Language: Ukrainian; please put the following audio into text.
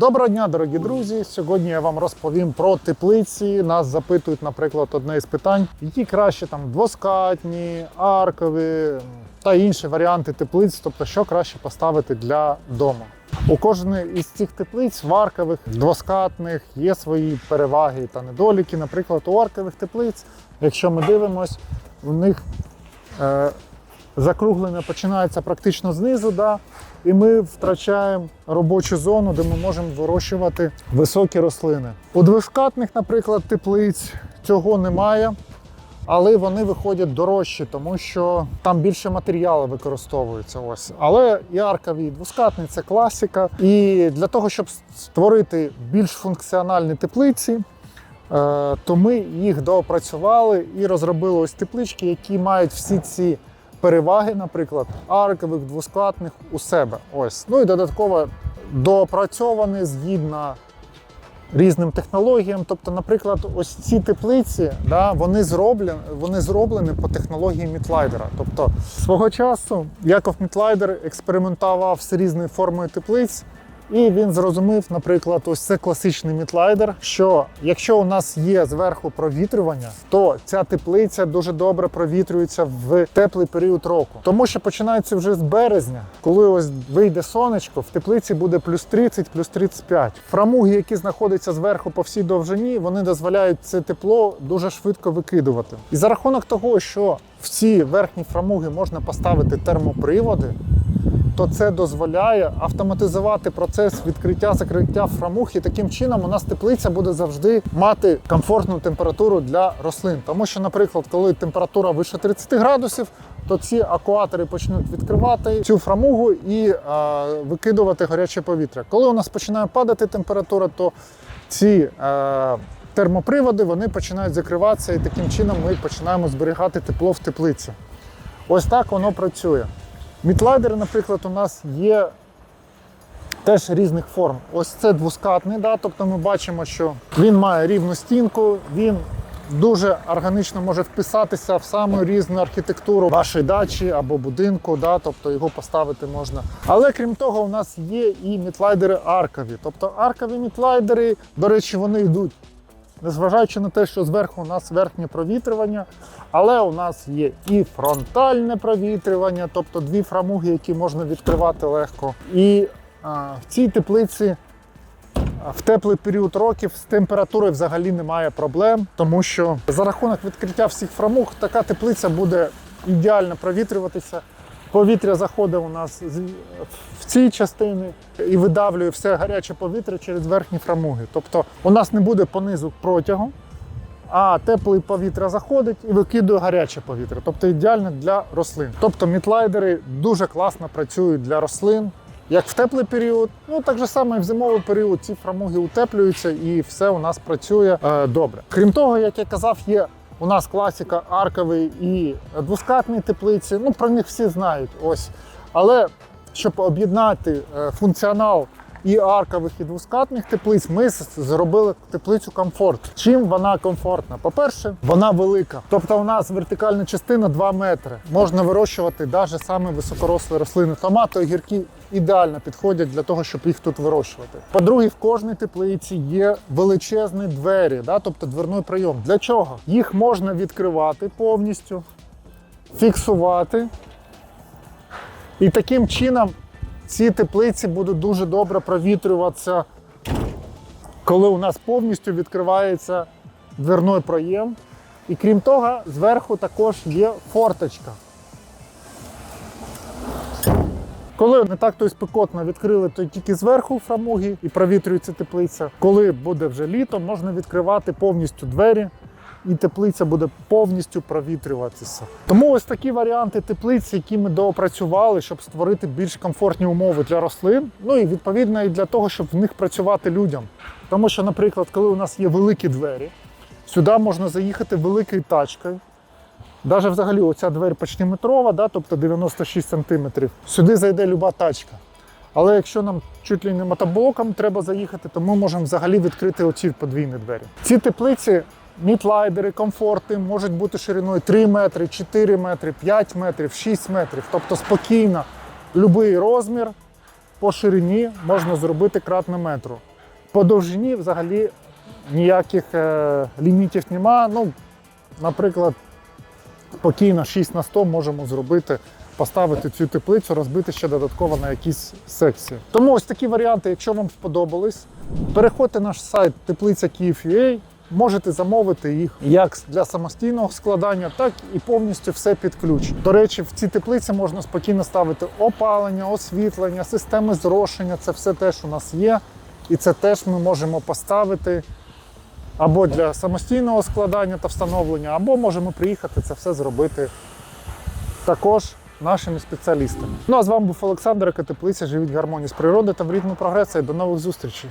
Доброго дня, дорогі друзі! Сьогодні я вам розповім про теплиці. Нас запитують, наприклад, одне із питань, які краще там двоскатні, аркові та інші варіанти теплиць, тобто що краще поставити для дому. У кожної із цих теплиць варкових, двоскатних є свої переваги та недоліки. Наприклад, у аркових теплиць, якщо ми дивимось, у них е, закруглення починається практично знизу, да, і ми втрачаємо робочу зону, де ми можемо вирощувати високі рослини. У двоскатних, наприклад, теплиць цього немає. Але вони виходять дорожчі, тому що там більше матеріалу використовується. Ось. Але і аркові, і двоскатні це класика. І для того, щоб створити більш функціональні теплиці, е, то ми їх доопрацювали і розробили ось теплички, які мають всі ці переваги, наприклад, аркових, двоскладних у себе. Ось. Ну і додатково доопрацьовані згідно різним технологіям. Тобто, наприклад, ось ці теплиці, да, вони зроблені, вони зроблені по технології Мітлайдера. Тобто, свого часу Яков Мітлайдер експериментував з різною формою теплиць. І він зрозумів, наприклад, ось це класичний мітлайдер, що якщо у нас є зверху провітрювання, то ця теплиця дуже добре провітрюється в теплий період року. Тому що починається вже з березня, коли ось вийде сонечко, в теплиці буде плюс 30, плюс 35. Фрамуги, які знаходяться зверху по всій довжині, вони дозволяють це тепло дуже швидко викидувати. І за рахунок того, що в ці верхні фрамуги можна поставити термоприводи, то це дозволяє автоматизувати процес відкриття закриття фрамуг, і таким чином у нас теплиця буде завжди мати комфортну температуру для рослин. Тому що, наприклад, коли температура вище 30 градусів, то ці акуатори почнуть відкривати цю фрамугу і а, викидувати гаряче повітря. Коли у нас починає падати температура, то ці е, термоприводи вони починають закриватися, і таким чином ми починаємо зберігати тепло в теплиці. Ось так воно працює. Мітлайдери, наприклад, у нас є теж різних форм. Ось це двоскатний, да? тобто ми бачимо, що він має рівну стінку, він дуже органічно може вписатися в саму різну архітектуру вашої дачі або будинку, да? тобто його поставити можна. Але крім того, у нас є і мітлайдери аркові. Тобто аркові мітлайдери, до речі, вони йдуть незважаючи на те, що зверху у нас верхнє провітрювання, але у нас є і фронтальне провітрювання, тобто дві фрамуги, які можна відкривати легко. І а, в цій теплиці в теплий період років з температурою взагалі немає проблем, тому що за рахунок відкриття всіх фрамуг така теплиця буде ідеально провітрюватися. Повітря заходить у нас в ці частини і видавлює все гаряче повітря через верхні фрамуги. Тобто у нас не буде понизу протягу, а тепле повітря заходить і викидує гаряче повітря. Тобто ідеально для рослин. Тобто мітлайдери дуже класно працюють для рослин. Як в теплий період, ну так же само і в зимовий період ці фрамуги утеплюються і все у нас працює е, добре. Крім того, як я казав, є у нас класика арковий і двоскатні теплиці. Ну про них всі знають. Ось. Але щоб об'єднати е, функціонал і аркових, і двоскатних теплиць, ми зробили теплицю комфорт. Чим вона комфортна? По-перше, вона велика. Тобто у нас вертикальна частина 2 метри. Можна вирощувати навіть саме високорослі рослини. Томати, огірки ідеально підходять для того, щоб їх тут вирощувати. По-друге, в кожній теплиці є величезні двері, да? тобто дверний прийом. Для чого? Їх можна відкривати повністю, фіксувати. І таким чином ці теплиці будуть дуже добре провітрюватися, коли у нас повністю відкривається дверний проєм. І крім того, зверху також є форточка. Коли не так то спекотно відкрили, то тільки зверху фрамуги і провітрюється теплиця. Коли буде вже літо, можна відкривати повністю двері, і теплиця буде повністю провітрюватися. Тому ось такі варіанти теплиць, які ми доопрацювали, щоб створити більш комфортні умови для рослин. Ну і відповідно і для того, щоб в них працювати людям. Тому що, наприклад, коли у нас є великі двері, сюди можна заїхати великою тачкою. Навіть взагалі оця двері почти метрова, да, тобто 96 см. Сюди зайде люба тачка. Але якщо нам чуть ли не мотоблоком треба заїхати, то ми можемо взагалі відкрити оці подвійні двері. Ці теплиці, мітлайдери, комфорти можуть бути шириною 3 метри, 4 метри, 5 метрів, 6 метрів. Тобто спокійно будь-який розмір по ширині можна зробити кратно метру. По довжині взагалі ніяких е, лімітів нема. Ну, наприклад, спокійно 6 на 100 можемо зробити, поставити цю теплицю, розбити ще додатково на якісь секції. Тому ось такі варіанти, якщо вам сподобались, переходьте на наш сайт теплиця Київ.ua, можете замовити їх як для самостійного складання, так і повністю все під ключ. До речі, в ці теплиці можна спокійно ставити опалення, освітлення, системи зрошення. Це все теж у нас є. І це теж ми можемо поставити або для самостійного складання та встановлення, або можемо приїхати це все зробити також нашими спеціалістами. Ну а з вами був Олександр Екотеплиця. Живіть в гармонії з природою та в ритмі прогресу. І До нових зустрічей.